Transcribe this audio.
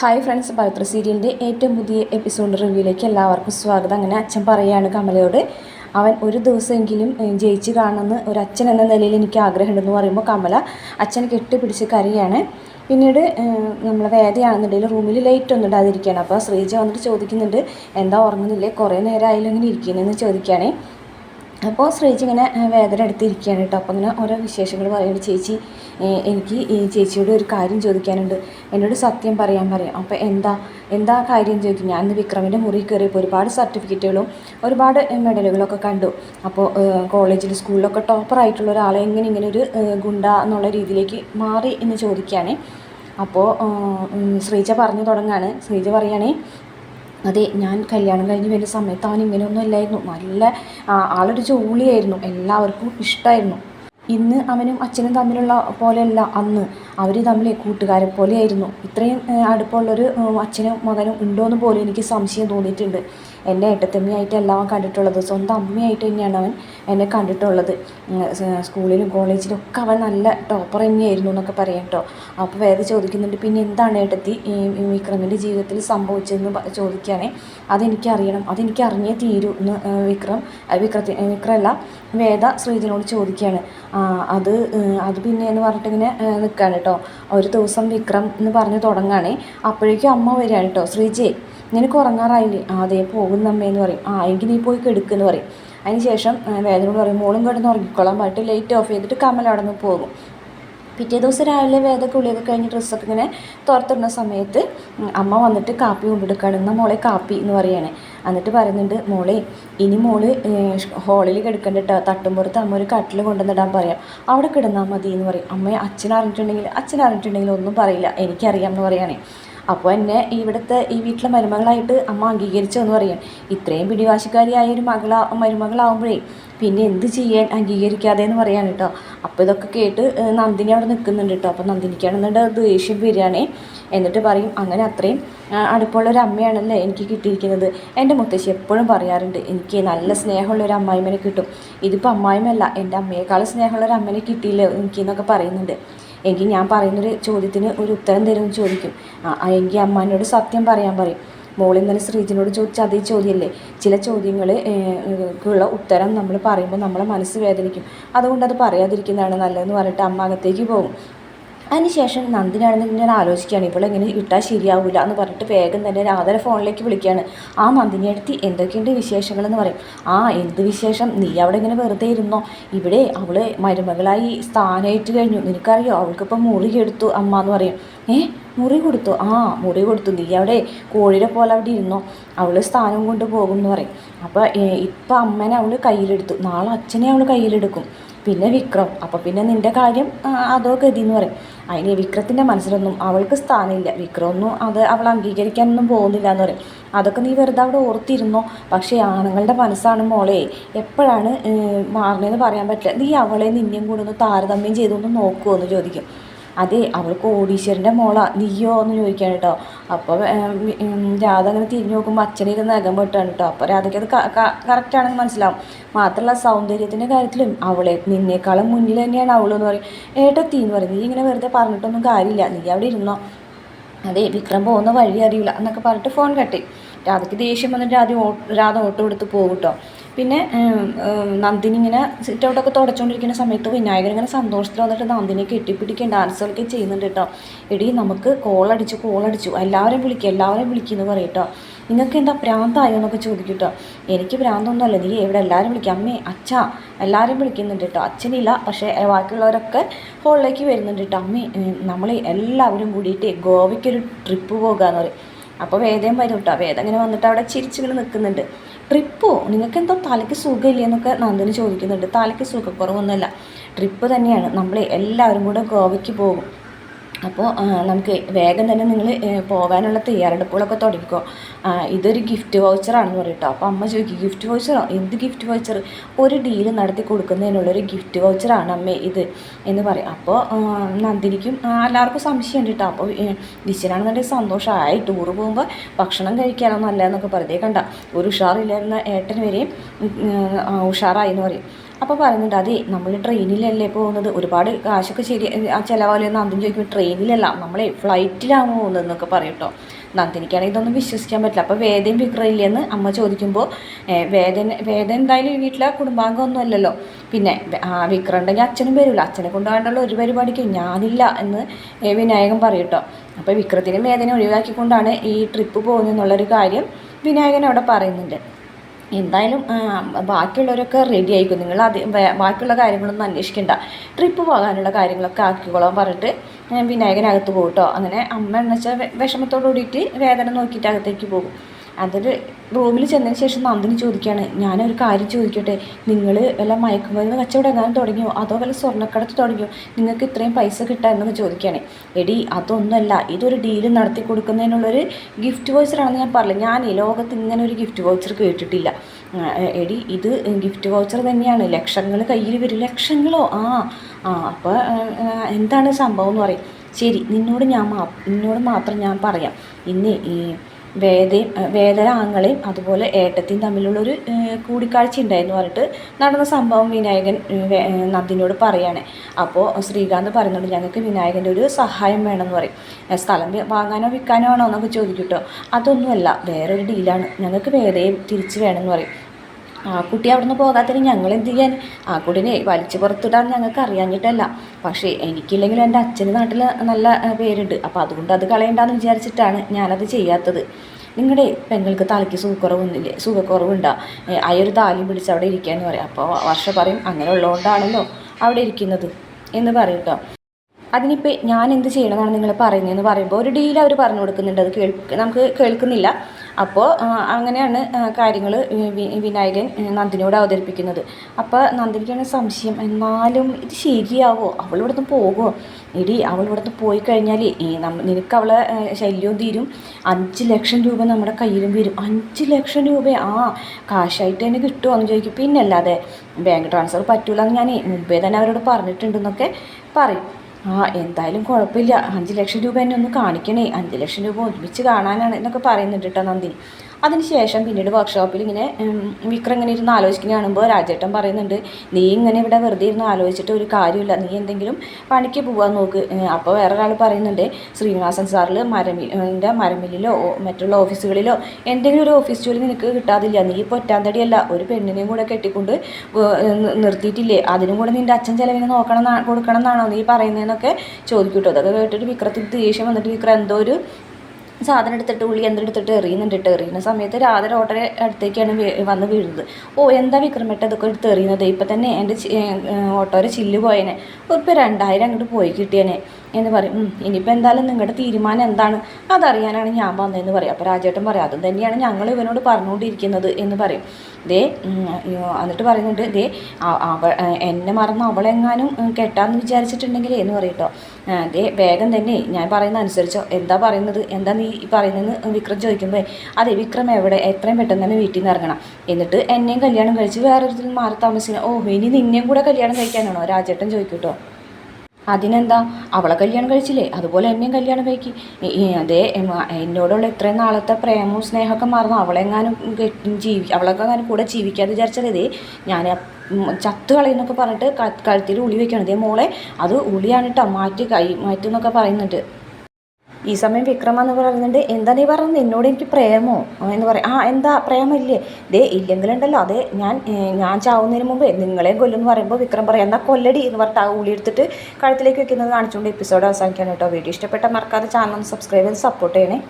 Hi friends പവിത്ര സീരിയലിന്റെ ഏറ്റവും പുതിയ എപ്പിസോഡ് റിവ്യൂയിലേക്ക് എല്ലാവർക്കും സ്വാഗതം. അങ്ങനെ അച്ഛൻ പറയുകയാണ് കമലയോട് അവൻ ഒരു ദിവസമെങ്കിലും ജയിച്ച് കാണുമെന്ന് ഒരു അച്ഛൻ എന്ന നിലയിൽ എനിക്ക് ആഗ്രഹമുണ്ടെന്ന് പറയുമ്പോൾ കമല അച്ഛൻ കെട്ടിപ്പിടിച്ച് കരയാണ്. പിന്നീട് നമ്മൾ വേദയാണെന്നുണ്ടെങ്കിൽ റൂമിൽ ലൈറ്റ് ഒന്നും ഇടാതിരിക്കുകയാണ്. അപ്പോൾ ശ്രീജ വന്നിട്ട് ചോദിക്കുന്നുണ്ട് എന്താ ഉറങ്ങുന്നില്ലേ? കുറേ നേരമായാലും ഇങ്ങനെ ഇരിക്കുന്നതെന്ന് ചോദിക്കുകയാണേ. അപ്പോൾ ശ്രീജി ഇങ്ങനെ വേദന എടുത്തിരിക്കുകയാണ് കേട്ടോ. അപ്പോൾ ഇങ്ങനെ ഓരോ വിശേഷങ്ങൾ പറയുന്നുണ്ട് ചേച്ചി എനിക്ക് ഈ ചേച്ചിയോട് ഒരു കാര്യം ചോദിക്കാനുണ്ട്. എന്നോട് സത്യം പറയാൻ പറയാം. അപ്പോൾ എന്താ എന്താ കാര്യം ചോദിക്കും. ഞാൻ ഇന്ന് വിക്രമിന്റെ മുറി കയറിയപ്പോൾ ഒരുപാട് സർട്ടിഫിക്കറ്റുകളും ഒരുപാട് മെഡലുകളൊക്കെ കണ്ടു. അപ്പോൾ കോളേജിൽ സ്കൂളിലൊക്കെ ടോപ്പറായിട്ടുള്ള ഒരാളെ എങ്ങനെ ഇങ്ങനെ ഒരു ഗുണ്ട എന്നുള്ള രീതിയിലേക്ക് മാറി എന്ന് ചോദിക്കുകയാണ്. അപ്പോൾ ശ്രീജ പറഞ്ഞു തുടങ്ങാണ് ശ്രീജ പറയുകയാണേ അതെ ഞാൻ കല്യാണം കഴിഞ്ഞ് വരുന്ന സമയത്ത് അവൻ ഇങ്ങനെയൊന്നും അല്ലായിരുന്നു നല്ല ആളൊരു ജോലിയായിരുന്നു എല്ലാവർക്കും ഇഷ്ടമായിരുന്നു ഇന്ന് അവനും അച്ഛനും തമ്മിലുള്ള പോലെയല്ല. അന്ന് അവർ തമ്മിൽ കൂട്ടുകാരെ പോലെയായിരുന്നു. ഇത്രയും അടുപ്പമുള്ളൊരു അച്ഛനും മകനും ഉണ്ടോ എന്ന് പോലും എനിക്ക് സംശയം തോന്നിയിട്ടുണ്ട്. എന്നെ ഏട്ടത്തമ്മയായിട്ടല്ല അവൻ കണ്ടിട്ടുള്ളത്. സ്വന്തം അമ്മയായിട്ട് തന്നെയാണ് അവൻ എന്നെ കണ്ടിട്ടുള്ളത്. സ്കൂളിലും കോളേജിലും ഒക്കെ അവൻ നല്ല ടോപ്പർ തന്നെയായിരുന്നു എന്നൊക്കെ പറയാം കേട്ടോ. അപ്പോൾ വേറെ ചോദിക്കുന്നുണ്ട് പിന്നെ എന്താണ് ഏട്ടത്തി വിക്രമിന്റെ ജീവിതത്തിൽ സംഭവിച്ചതെന്ന് ചോദിക്കുകയാണേ. അതെനിക്ക് അതെനിക്കറിയണം. അതെനിക്ക് അറിഞ്ഞേ തീരൂ എന്ന് വിക്രം വിക്രത്തി വിക്രമല്ല വേദ ശ്രീജിനോട് ചോദിക്കുകയാണ്. അത് അത് പിന്നെ എന്ന് പറഞ്ഞിട്ട് ഇങ്ങനെ നിൽക്കുകയാണ് കേട്ടോ. ഒരു ദിവസം വിക്രം എന്ന് പറഞ്ഞ് തുടങ്ങുകയാണേ. അപ്പോഴേക്കും അമ്മ വരികയാണ് കേട്ടോ. ശ്രീജേ നിനക്ക് ഉറങ്ങാറായില്ലേ? ആ അതേ പോകുന്നമ്മേ എന്ന് പറയും. ആ എങ്കിൽ നീ പോയി കെടുക്കെന്ന് പറയും. അതിന് ശേഷം വേദനോട് പറയും മോളും കിടന്ന് ഉറങ്ങിക്കോളാൻ പാട്ട് ലൈറ്റ് ഓഫ് ചെയ്തിട്ട് കമൽ അവിടെ നിന്ന് പോകും. പിറ്റേ ദിവസം രാവിലെ വേദ കുളിയൊക്കെ കഴിഞ്ഞ് ഡ്രസ്സൊക്കെ ഇങ്ങനെ തുറത്തിടുന്ന സമയത്ത് അമ്മ വന്നിട്ട് കാപ്പി കൊണ്ടെടുക്കുകയാണ് എന്നാൽ മോളെ കാപ്പി എന്ന് പറയുകയാണ് എന്നിട്ട് പറയുന്നുണ്ട് മോളെ ഇനി മോൾ ഹോളിൽ കിടക്കണ്ട കേട്ടോ തട്ടുമ്പുറത്ത് അമ്മ ഒരു കട്ടിൽ കൊണ്ടുവന്നിടാൻ പറയാം. അവിടെ കിടന്നാൽ മതി എന്ന് പറയും. അമ്മയെ അച്ഛൻ അറിഞ്ഞിട്ടുണ്ടെങ്കിൽ അച്ഛൻ അറിഞ്ഞിട്ടുണ്ടെങ്കിൽ ഒന്നും പറയില്ല. എനിക്കറിയാം എന്ന് പറയുകയാണേ അപ്പോൾ എന്നെ ഇവിടുത്തെ ഈ വീട്ടിലെ മരുമകളായിട്ട് അമ്മ അംഗീകരിച്ചു എന്ന് പറയാം. ഇത്രയും പിടിവാശിക്കാരിയായ ഒരു മകളാ മരുമകളാവുമ്പോഴേ പിന്നെ എന്ത് ചെയ്യാൻ അംഗീകരിക്കാതെ എന്ന് പറയാൻ കേട്ടോ. അപ്പോൾ ഇതൊക്കെ കേട്ട് നന്ദിനി അവിടെ നിൽക്കുന്നുണ്ട് കേട്ടോ. അപ്പോൾ നന്ദിനിക്കാണെന്നുണ്ട് ദേഷ്യം വരികയാണേ. എന്നിട്ട് പറയും അങ്ങനെ അത്രയും അടുപ്പമുള്ള ഒരു അമ്മയാണല്ലേ എനിക്ക് കിട്ടിയിരിക്കുന്നത്. എന്റെ മുത്തശ്ശി എപ്പോഴും പറയാറുണ്ട് എനിക്ക് നല്ല സ്നേഹമുള്ള ഒരു അമ്മായിമ്മനെ കിട്ടും. ഇതിപ്പോൾ അമ്മായിമല്ല എന്റെ അമ്മയെക്കാളും സ്നേഹമുള്ള ഒരു അമ്മനെ കിട്ടിയില്ല? എനിക്ക് എന്നൊക്കെ പറയുന്നുണ്ട്. എങ്കിൽ ഞാൻ പറയുന്നൊരു ചോദ്യത്തിന് ഒരു ഉത്തരം തരുമെന്ന് ചോദിക്കും. എങ്കിൽ അമ്മാനോട് സത്യം പറയാൻ പറയും. മോൾ ഇന്നലെ ശ്രീജിനോട് ചോദിച്ച അതേ ചോദ്യമല്ലേ? ചില ചോദ്യങ്ങൾ ഉള്ള ഉത്തരം നമ്മൾ പറയുമ്പോൾ നമ്മളെ മനസ്സ് വേദനിക്കും. അതുകൊണ്ട് അത് പറയാതിരിക്കുന്നതാണ് നല്ലതെന്ന് പറഞ്ഞിട്ട് അമ്മ അകത്തേക്ക് പോകും. അതിനുശേഷം നന്ദിനാണെന്ന് ഞാൻ ആലോചിക്കുകയാണ്. ഇവളെങ്ങനെ ഇട്ടാൽ ശരിയാവില്ല എന്ന് പറഞ്ഞിട്ട് വേഗം തന്നെ രാധന ഫോണിലേക്ക് വിളിക്കുകയാണ്. ആ നന്ദിനി അടുത്ത് എന്തൊക്കെയുണ്ട് വിശേഷങ്ങളെന്ന് പറയും. ആ എന്ത് വിശേഷം? നീ അവിടെ ഇങ്ങനെ വെറുതെ ഇരുന്നോ? ഇവിടെ അവൾ മരുമകളായി സ്ഥാനമായിട്ട് കഴിഞ്ഞു. നിനക്കറിയോ? അവൾക്കിപ്പോൾ മുറി എടുത്തു അമ്മ എന്ന് പറയും. ഏ മുറി കൊടുത്തു? ആ മുറി കൊടുത്തു. നീ അവിടെ കോഴിയുടെ പോലെ അവിടെ ഇരുന്നോ? അവൾ സ്ഥാനം കൊണ്ട് പോകും എന്ന് പറയും. അപ്പോൾ ഇപ്പം അമ്മനെ അവൾ കയ്യിലെടുത്തു. നാളെ അച്ഛനെ അവൾ കയ്യിലെടുക്കും. പിന്നെ വിക്രം. അപ്പോൾ പിന്നെ നിന്റെ കാര്യം അതോ ഗതി എന്ന് പറയും. അതിന് വിക്രത്തിന്റെ മനസ്സിലൊന്നും അവൾക്ക് സ്ഥാനമില്ല. വിക്രമൊന്നും അത് അവൾ അംഗീകരിക്കാനൊന്നും പോകുന്നില്ല എന്ന് പറയും. അതൊക്കെ നീ വെറുതെ അവിടെ ഓർത്തിരുന്നോ? പക്ഷേ ആണുങ്ങളുടെ മനസ്സാണ് മോളെ. എപ്പോഴാണ് മാറണേന്ന് പറയാൻ പറ്റില്ല. നീ അവളെ നിന്നെയും കൂടെ ഒന്ന് താരതമ്യം ചെയ്തൊന്ന് നോക്കുമോ എന്ന് ചോദിക്കും. അതെ അവൾ കോടീശ്വരന്റെ മോളാ. നീയോ എന്ന് ചോദിക്കാൻ കേട്ടോ അപ്പോൾ രാധ അങ്ങനെ തിരിഞ്ഞു നോക്കുമ്പോൾ അച്ഛനെ ഇരുന്ന് നഖം വെട്ടാണ് കേട്ടോ അപ്പോൾ രാധയ്ക്ക് അത് കറക്റ്റാണെന്ന് മനസ്സിലാവും. മാത്രമല്ല സൗന്ദര്യത്തിന്റെ കാര്യത്തിലും അവളെ നിന്നേക്കാളും മുന്നിൽ തന്നെയാണ് അവളെന്ന് പറയും. ഏട്ടത്തി എന്ന് പറയും. നീ ഇങ്ങനെ വെറുതെ പറഞ്ഞിട്ടൊന്നും കാര്യമില്ല. നീ അവിടെ ഇരുന്നോ? അതെ വിക്രം പോകുന്ന വഴി അറിയില്ല എന്നൊക്കെ പറഞ്ഞിട്ട് ഫോൺ കട്ടി രാധയ്ക്ക് ദേഷ്യം വന്നിട്ട് രാധ രാധ ഓട്ടോ എടുത്ത് പോകും കേട്ടോ പിന്നെ നന്ദിനി ഇങ്ങനെ സിറ്റ് ഔട്ടൊക്കെ തുടച്ചുകൊണ്ടിരിക്കുന്ന സമയത്ത് വിനായകൻ ഇങ്ങനെ സന്തോഷത്തിൽ വന്നിട്ട് നന്ദിനെ കെട്ടിപ്പിടിക്കുകയും ഡാൻസുകളൊക്കെ ചെയ്യുന്നുണ്ട് കേട്ടോ. എടി നമുക്ക് കോളടിച്ചു കോളടിച്ചു എല്ലാവരും വിളിക്കുക എല്ലാവരെയും വിളിക്കുന്നു പറയും കേട്ടോ. നിങ്ങൾക്ക് എന്താ ഭ്രാന്തായോ എന്നൊക്കെ ചോദിക്കും കേട്ടോ. എനിക്ക് ഭ്രാന്തൊന്നുമല്ല നീ ഇവിടെ എല്ലാവരും വിളിക്കുക അമ്മേ അച്ഛ എല്ലാവരും വിളിക്കുന്നുണ്ട് കേട്ടോ. അച്ഛനില്ല പക്ഷേ ബാക്കിയുള്ളവരൊക്കെ ഹോളിലേക്ക് വരുന്നുണ്ട് കേട്ടോ. അമ്മേ നമ്മൾ എല്ലാവരും കൂടിയിട്ട് ഗോവയ്ക്കൊരു ട്രിപ്പ് പോകുക എന്ന് പറയും. അപ്പോൾ വേദം വരും കേട്ടോ. വേദം ഇങ്ങനെ വന്നിട്ട് അവിടെ ചിരിച്ചിങ്ങനെ നിൽക്കുന്നുണ്ട്. ട്രിപ്പോ? നിങ്ങൾക്ക് എന്തോ തലയ്ക്ക് സുഖമില്ലേ എന്നൊക്കെ നന്ദിനി ചോദിക്കുന്നുണ്ട്. തലയ്ക്ക് സുഖക്കുറവൊന്നുമില്ല. ട്രിപ്പ് തന്നെയാണ്. നമ്മൾ എല്ലാവരും കൂടെ ഗോവയ്ക്ക് പോകും. അപ്പോൾ നമുക്ക് വേഗം തന്നെ നിങ്ങൾ പോകാനുള്ള തയ്യാറെടുപ്പുകളൊക്കെ തുടങ്ങിക്കോ. ഇതൊരു ഗിഫ്റ്റ് വൗച്ചറാണെന്ന് പറയും കേട്ടോ അപ്പോൾ അമ്മ ചോദിക്കും ഗിഫ്റ്റ് വൗച്ചറോ എന്ത് ഗിഫ്റ്റ് വൗച്ചർ ഒരു ഡീൽ നടത്തി കൊടുക്കുന്നതിനുള്ളൊരു ഗിഫ്റ്റ് വൗച്ചറാണ് അമ്മേ ഇത് എന്ന് പറയും. അപ്പോൾ നന്ദിനിക്കും എല്ലാവർക്കും സംശയമുണ്ട് കേട്ടോ. അപ്പോൾ ദിശനാണെന്നുണ്ടെങ്കിൽ സന്തോഷമായി ടൂർ പോകുമ്പോൾ ഭക്ഷണം കഴിക്കാനോ നല്ലതെന്നൊക്കെ പറയും ദേ കണ്ട. ഒരു ഉഷാറില്ലായിരുന്ന ഏട്ടൻ വരെയും ഉഷാറായി എന്ന് പറയും. അപ്പോൾ പറയുന്നുണ്ട് അതെ നമ്മൾ ട്രെയിനിലല്ലേ പോകുന്നത്? ഒരുപാട് കാശൊക്കെ ശരി ആ ചിലവാലെന്ന് നന്ദിനി ചോദിക്കുമ്പോൾ ട്രെയിനിലല്ല നമ്മളെ ഫ്ലൈറ്റിലാണ് പോകുന്നതെന്നൊക്കെ പറയും കേട്ടോ നന്ദിനിക്കാണെങ്കിൽ ഇതൊന്നും വിശ്വസിക്കാൻ പറ്റില്ല. അപ്പോൾ വേദയും വിക്രമില്ലെന്ന് അമ്മ ചോദിക്കുമ്പോൾ വേദന വേദന എന്തായാലും വീട്ടിലെ കുടുംബാംഗമൊന്നും അല്ലല്ലോ. പിന്നെ ആ വിക്രമുണ്ടെങ്കിൽ അച്ഛനും വരില്ല അച്ഛനെ കൊണ്ടുപോകാനുള്ള ഒരു പരിപാടിക്ക് ഞാനില്ല എന്ന് വിനായകൻ പറയും അപ്പോൾ വിക്രത്തിനും വേദന ഒഴിവാക്കിക്കൊണ്ടാണ് ഈ ട്രിപ്പ് പോകുന്നതെന്നുള്ളൊരു കാര്യം വിനായകൻ അവിടെ പറയുന്നുണ്ട്. എന്തായാലും ബാക്കിയുള്ളവരൊക്കെ റെഡി ആയിക്കും? നിങ്ങൾ അത് ബാക്കിയുള്ള കാര്യങ്ങളൊന്നും അന്വേഷിക്കണ്ട. ട്രിപ്പ് പോകാനുള്ള കാര്യങ്ങളൊക്കെ ആക്കിക്കോളാൻ പറഞ്ഞിട്ട് വിനായകനകത്ത് പോകും കേട്ടോ അങ്ങനെ അമ്മ എന്ന് വെച്ചാൽ വിഷമത്തോടു കൂടിയിട്ട് വേദന നോക്കിയിട്ട് അകത്തേക്ക് പോകും. അതൊരു റൂമിൽ ചെന്നതിന് ശേഷം നന്ദിനി ചോദിക്കുകയാണ് ഞാനൊരു കാര്യം ചോദിക്കട്ടെ? നിങ്ങൾ വല്ല മയക്കുമരുന്ന് കച്ചവടം എങ്ങാനും തുടങ്ങിയോ? അതോ വല്ല സ്വർണക്കടത്ത് തുടങ്ങിയോ? നിങ്ങൾക്ക് ഇത്രയും പൈസ കിട്ടാമെന്നൊക്കെ ചോദിക്കുകയാണ്. എടി അതൊന്നുമല്ല. ഇതൊരു ഡീൽ നടത്തി കൊടുക്കുന്നതിനുള്ളൊരു ഗിഫ്റ്റ് വൗച്ചറാണെന്ന് ഞാൻ പറഞ്ഞില്ല. ഞാൻ ഈ ലോകത്ത് ഇങ്ങനെ ഒരു ഗിഫ്റ്റ് വൗച്ചർ കേട്ടിട്ടില്ല. എടി ഇത് ഗിഫ്റ്റ് വൗച്ചർ തന്നെയാണ്. ലക്ഷങ്ങൾ കയ്യിൽ വരും. ലക്ഷങ്ങളോ? ആ ആ അപ്പോൾ എന്താണ് സംഭവം എന്ന് പറയും. ശരി നിന്നോട് ഞാൻ മാ നിന്നോട് മാത്രം ഞാൻ പറയാം. ഇന്ന് ഈ വേദയും വേദന ആങ്ങളെയും അതുപോലെ ഏട്ടത്തെയും തമ്മിലുള്ളൊരു കൂടിക്കാഴ്ച ഉണ്ടായിരുന്നു പറഞ്ഞിട്ട് നടന്ന സംഭവം വിനായകൻ നന്ദിനോട് പറയാണ്. അപ്പോൾ ശ്രീകാന്ത് പറയുന്നുണ്ട് ഞങ്ങൾക്ക് വിനായകന്റെ ഒരു സഹായം വേണമെന്ന് പറയും. സ്ഥലം വാങ്ങാനോ വിൽക്കാനോ ആണോ എന്നൊക്കെ ചോദിക്കട്ടോ അതൊന്നുമല്ല വേറൊരു ഡീലാണ് ഞങ്ങൾക്ക് വേദയും തിരിച്ച് വേണമെന്ന് പറയും. ആ കുട്ടി അവിടുന്ന് പോകാത്തതിന് ഞങ്ങൾ എന്ത് ചെയ്യാൻ? ആ കുട്ടിനെ വലിച്ചു പുറത്തിടാൻ ഞങ്ങൾക്ക് അറിയാഞ്ഞിട്ടല്ല. പക്ഷേ എനിക്കില്ലെങ്കിലും എന്റെ അച്ഛന് നാട്ടിൽ നല്ല പേരുണ്ട്. അപ്പോൾ അതുകൊണ്ട് അത് കളയണ്ടെന്ന് വിചാരിച്ചിട്ടാണ് ഞാനത് ചെയ്യാത്തത്. നിങ്ങളുടെ പെങ്ങൾക്ക് തലയ്ക്ക് സുഖക്കുറവൊന്നുമില്ലേ? സുഖക്കുറവുണ്ടോ? അയൊരു താലി പിടിച്ച് അവിടെ ഇരിക്കുക ഇരിക്കാന്ന് പറയും. അപ്പോൾ വർഷ പറയും അങ്ങനെ ഉള്ളതുകൊണ്ടാണല്ലോ അവിടെ ഇരിക്കുന്നത് എന്ന് പറയും അതിനിപ്പോൾ ഞാൻ എന്ത് ചെയ്യണമെന്നാണ് നിങ്ങൾ പറയുന്നതെന്ന് പറയുമ്പോൾ ഒരു ഡീൽ അവർ പറഞ്ഞു കൊടുക്കുന്നുണ്ട്. അത് കേൾക്ക് നമുക്ക് കേൾക്കുന്നില്ല. അപ്പോൾ അങ്ങനെയാണ് കാര്യങ്ങൾ വിനായകൻ നന്ദിനോട് അവതരിപ്പിക്കുന്നത്. അപ്പോൾ നന്ദിനിക്കാണ് സംശയം. എന്നാലും ഇത് ശരിയാവോ? അവൾ ഇവിടുന്ന് പോകുമോ ഇടി അവൾ ഇവിടുന്ന് പോയി കഴിഞ്ഞാൽ നിനക്ക് അവളെ ശല്യവും തീരും. അഞ്ച് ലക്ഷം രൂപ നമ്മുടെ കയ്യിലും വരും. അഞ്ച് ലക്ഷം രൂപ ആ കാശായിട്ട് തന്നെ കിട്ടുമോ എന്ന് ചോദിക്കും. പിന്നല്ലാതെ ബാങ്ക് ട്രാൻസ്ഫർ പറ്റൂലെന്ന് ഞാൻ മുമ്പേ തന്നെ അവരോട് പറഞ്ഞിട്ടുണ്ടെന്നൊക്കെ പറയും. ആ എന്തായാലും കുഴപ്പമില്ല. അഞ്ച് ലക്ഷം രൂപ എന്നെ ഒന്ന് കാണിക്കണേ. അഞ്ച് ലക്ഷം രൂപ ഒരുമിച്ച് കാണാനാണ് എന്നൊക്കെ പറയുന്നുണ്ട് കേട്ടോ നന്ദിനി. അതിനുശേഷം പിന്നീട് വർക്ക്ഷോപ്പിൽ ഇങ്ങനെ വിക്രം ഇങ്ങനെ ഇരുന്ന് ആലോചിക്കുന്ന കാണുമ്പോൾ രാജേട്ടൻ പറയുന്നുണ്ട് നീ ഇങ്ങനെ ഇവിടെ വെറുതെ ഇരുന്ന് ആലോചിച്ചിട്ട് ഒരു കാര്യമില്ല. നീ എന്തെങ്കിലും പണിക്ക് പോകാൻ നോക്ക്. അപ്പോൾ വേറെ ഒരാൾ പറയുന്നുണ്ട് ശ്രീനിവാസൻ സാറിൽ മരമിന്റെ മരമില്ലിലോ മറ്റുള്ള ഓഫീസുകളിലോ എന്തെങ്കിലും ഒരു ഓഫീസ് ജോലി നിനക്ക് കിട്ടാതില്ല. നീ ഇപ്പോൾ ഒറ്റാന്തടിയല്ല ഒരു പെണ്ണിനെയും കൂടെ കെട്ടിക്കൊണ്ട് നിർത്തിയിട്ടില്ലേ? അതിനും കൂടെ നിന്റെ അച്ഛൻ ചിലവിന് നോക്കണം കൊടുക്കണം എന്നാണോ നീ പറയുന്നതെന്നൊക്കെ ചോദിക്കൂട്ടോ. അതൊക്കെ കേട്ടിട്ട് വിക്രത്തിന് ദേഷ്യം വന്നിട്ട് വിക്രം എന്തോ ഒരു സാധനം എടുത്തിട്ട് ഉള്ളി എന്തെടുത്തിട്ട് എറിയുന്നുണ്ട് ഇട്ട് എറിയുന്ന സമയത്ത് രാധ ഓട്ടറെ അടുത്തേക്കാണ് വന്ന് വീഴുന്നത്. ഓ എന്താ വിക്രമേട്ട ഇതൊക്കെ എടുത്ത് എറിയുന്നത്? ഇപ്പം തന്നെ എന്റെ ഓട്ടോയുടെ ചില്ല് പോയേനെ. ഇപ്പം രണ്ടായിരം അങ്ങോട്ട് പോയി കിട്ടിയേനെ എന്ന് പറയും. "ഉം, ഇനിയിപ്പോൾ എന്തായാലും നിങ്ങളുടെ തീരുമാനം എന്താണ്? അതറിയാനാണ് ഞാൻ വന്നതെന്ന് പറയും. അപ്പോൾ രാജേട്ടൻ പറയും അതും തന്നെയാണ് ഞങ്ങൾ ഇവനോട് പറഞ്ഞുകൊണ്ടിരിക്കുന്നത് എന്ന് പറയും. ദേ എന്നിട്ട് പറയുന്നുണ്ട് ദേ അവ എന്നെ മറന്ന് അവളെങ്ങാനും കെട്ടാന്ന് വിചാരിച്ചിട്ടുണ്ടെങ്കിൽ എന്ന് പറയും ദേ വേഗം തന്നെ ഞാൻ പറയുന്ന അനുസരിച്ചോ എന്താ പറയുന്നത്? എന്താ നീ ഈ പറയുന്നതെന്ന് വിക്രം ചോദിക്കുമ്പോൾ അതെ വിക്രം എവിടെ? എത്രയും പെട്ടെന്ന് തന്നെ വീട്ടിൽ നിന്ന് ഇറങ്ങണം. എന്നിട്ട് എന്നെയും കല്യാണം കഴിച്ച് വേറൊരു മാറി താമസിക്കണം ഓ ഇനി നിന്നെയും കൂടെ കല്യാണം കഴിക്കാനാണോ? രാജേട്ടൻ ചോദിക്കൂട്ടോ. അതിനെന്താ? അവളെ കല്യാണം കഴിച്ചില്ലേ? അതുപോലെ എന്നെയും കല്യാണം കഴിക്കി. അതേ എന്നോടുള്ള ഇത്രയും നാളത്തെ പ്രേമവും സ്നേഹമൊക്കെ മറന്നു. അവളെങ്ങാനും ജീവി അവളൊക്കെ എങ്ങാനും കൂടെ ജീവിക്കാതെ വിചാരിച്ചതേ ഞാൻ ചത്ത് കളയുന്നൊക്കെ പറഞ്ഞിട്ട് കഴുത്തിൽ ഉളി വെക്കണം. ഇതേ മോളെ അത് ഉളിയാണ് കേട്ടോ മാറ്റി കൈ മാറ്റുന്നൊക്കെ പറയുന്നുണ്ട്. ഈ സമയം വിക്രമ എന്ന് പറയുന്നുണ്ട് എന്താ നീ പറയുന്നത്? എന്നോട് എനിക്ക് പ്രേമോ? എന്ന് പറയും. ആ എന്താ? പ്രേമമില്ലേ? ദേ ഇല്ലെങ്കിലുണ്ടല്ലോ. അതെ ഞാൻ ഞാൻ ചാവുന്നതിന് മുമ്പേ നിങ്ങളെ കൊല്ലുമെന്ന് പറയുമ്പോൾ വിക്രം പറയും എന്നാൽ കൊല്ലടി എന്ന് പറഞ്ഞിട്ട് ആ ഉളി എടുത്തിട്ട് കഴുത്തിലേക്ക് വെക്കുന്നത് കാണിച്ചുകൊണ്ട് എപ്പിസോഡ് അവസാനിക്കാൻ കേട്ടോ. വീഡിയോ ഇഷ്ടപ്പെട്ട മറക്കാതെ ചാനൽ ഒന്ന് സബ്സ്ക്രൈബ് ചെയ്ത് സപ്പോർട്ട് ചെയ്യണേ.